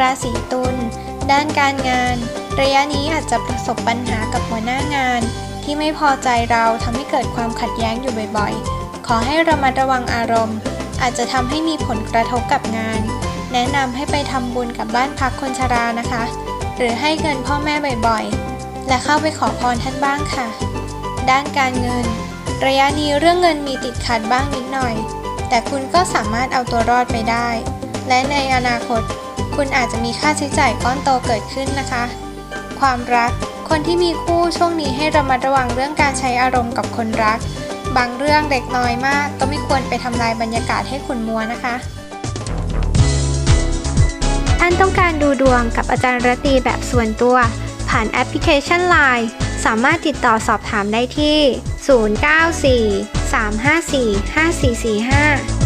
ราศีตุลด้านการงาน ระยะนี้อาจจะประสบปัญหากับหัวหน้างาน ที่ไม่พอใจเราทำให้เกิดความขัดแย้งอยู่บ่อยๆ ขอให้ระมัดระวังอารมณ์ อาจจะทำให้มีผลกระทบกับงาน แนะนำให้ไปทำบุญกับบ้านพักคนชรานะคะ หรือให้เงินพ่อแม่บ่อยๆ และเข้าไปขอพรท่านบ้างค่ะ ด้านการเงิน ระยะนี้เรื่องเงินมีติดขัดบ้างนิดหน่อย แต่คุณก็สามารถเอาตัวรอดไปได้ และในอนาคต คุณอาจจะมีค่าใช้จ่ายก้อนโตเกิดขึ้นนะคะ ความรัก คนที่มีคู่ช่วงนี้ให้ระมัดระวังเรื่องการใช้อารมณ์กับคนรัก บางเรื่องเด็กน้อยมาก ก็ไม่ควรไปทำลายบรรยากาศให้ขุนมัวนะคะท่านต้องการดูดวงกับอาจารย์รตตีแบบส่วนตัว ผ่านแอปพลิเคชัน Line สามารถติดต่อสอบถามได้ที่ 094 354 5445